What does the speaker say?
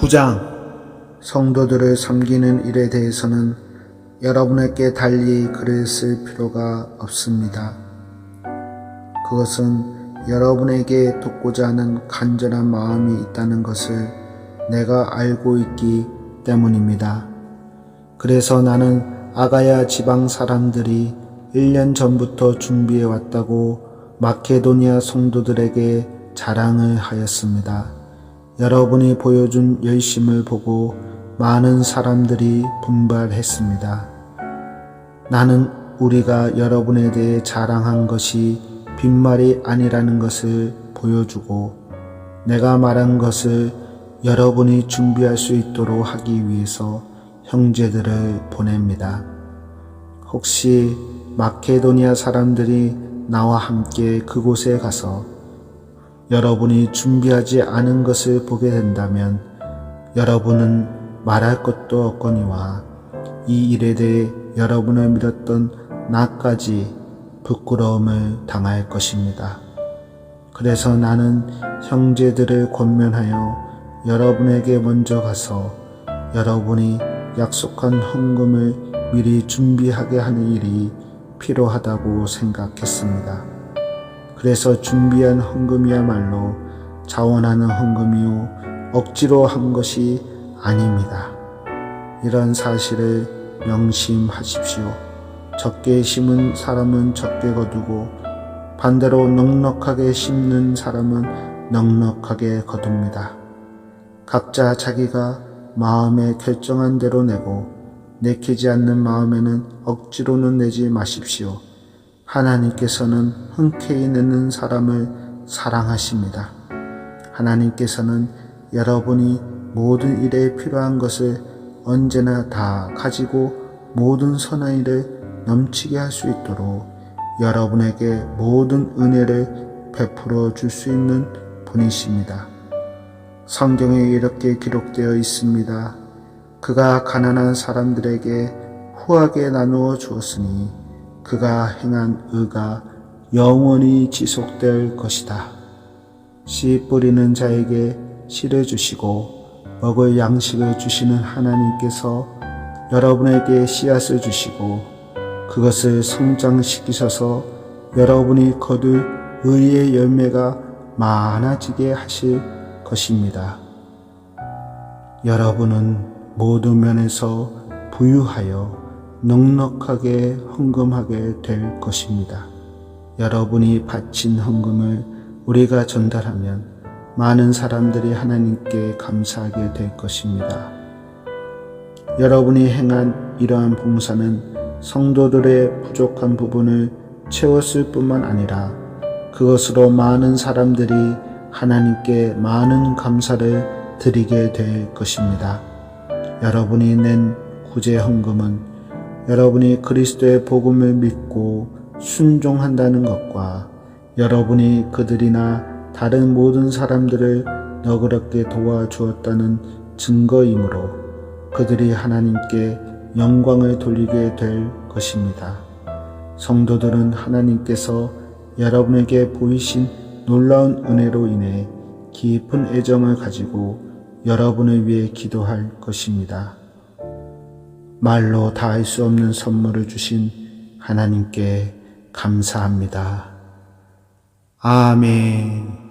9장 성도들을 섬기는 일에 대해서는 여러분에게 달리 글을 쓸 필요가 없습니다. 그것은 여러분에게 돕고자 하는 간절한 마음이 있다는 것을 내가 알고 있기 때문입니다. 그래서 나는 아가야 지방 사람들이 1년 전부터 준비해 왔다고 마케도니아 성도들에게 자랑을 하였습니다. 여러분이 보여준 열심을 보고 많은 사람들이 분발했습니다. 나는 우리가 여러분에 대해 자랑한 것이 빈말이 아니라는 것을 보여주고 내가 말한 것을 여러분이 준비할 수 있도록 하기 위해서 형제들을 보냅니다. 혹시 마케도니아 사람들이 나와 함께 그곳에 가서 여러분이 준비하지 않은 것을 보게 된다면 여러분은 말할 것도 없거니와 이 일에 대해 여러분을 믿었던 나까지 부끄러움을 당할 것입니다. 그래서 나는 형제들을 권면하여 여러분에게 먼저 가서 여러분이 약속한 헌금을 미리 준비하게 하는 일이 필요하다고 생각했습니다. 그래서 준비한 헌금이야말로 자원하는 헌금이요 억지로 한 것이 아닙니다. 이런 사실을 명심하십시오. 적게 심은 사람은 적게 거두고 반대로 넉넉하게 심는 사람은 넉넉하게 거둡니다. 각자 자기가 마음에 결정한 대로 내고 내키지 않는 마음에는 억지로는 내지 마십시오. 하나님께서는 흔쾌히 내는 사람을 사랑하십니다. 하나님께서는 여러분이 모든 일에 필요한 것을 언제나 다 가지고 모든 선한 일을 넘치게 할 수 있도록 여러분에게 모든 은혜를 베풀어 줄 수 있는 분이십니다. 성경에 이렇게 기록되어 있습니다. 그가 가난한 사람들에게 후하게 나누어 주었으니 그가 행한 의가 영원히 지속될 것이다. 씨 뿌리는 자에게 씨를 주시고 먹을 양식을 주시는 하나님께서 여러분에게 씨앗을 주시고 그것을 성장시키셔서 여러분이 거둘 의의 열매가 많아지게 하실 것입니다. 여러분은 모든 면에서 부유하여 넉넉하게 헌금하게 될 것입니다. 여러분이 바친 헌금을 우리가 전달하면 많은 사람들이 하나님께 감사하게 될 것입니다. 여러분이 행한 이러한 봉사는 성도들의 부족한 부분을 채웠을 뿐만 아니라 그것으로 많은 사람들이 하나님께 많은 감사를 드리게 될 것입니다. 여러분이 낸 구제 헌금은 여러분이 그리스도의 복음을 믿고 순종한다는 것과 여러분이 그들이나 다른 모든 사람들을 너그럽게 도와주었다는 증거이므로 그들이 하나님께 영광을 돌리게 될 것입니다. 성도들은 하나님께서 여러분에게 보이신 놀라운 은혜로 인해 깊은 애정을 가지고 여러분을 위해 기도할 것입니다. 말로 다 할 수 없는 선물을 주신 하나님께 감사합니다. 아멘.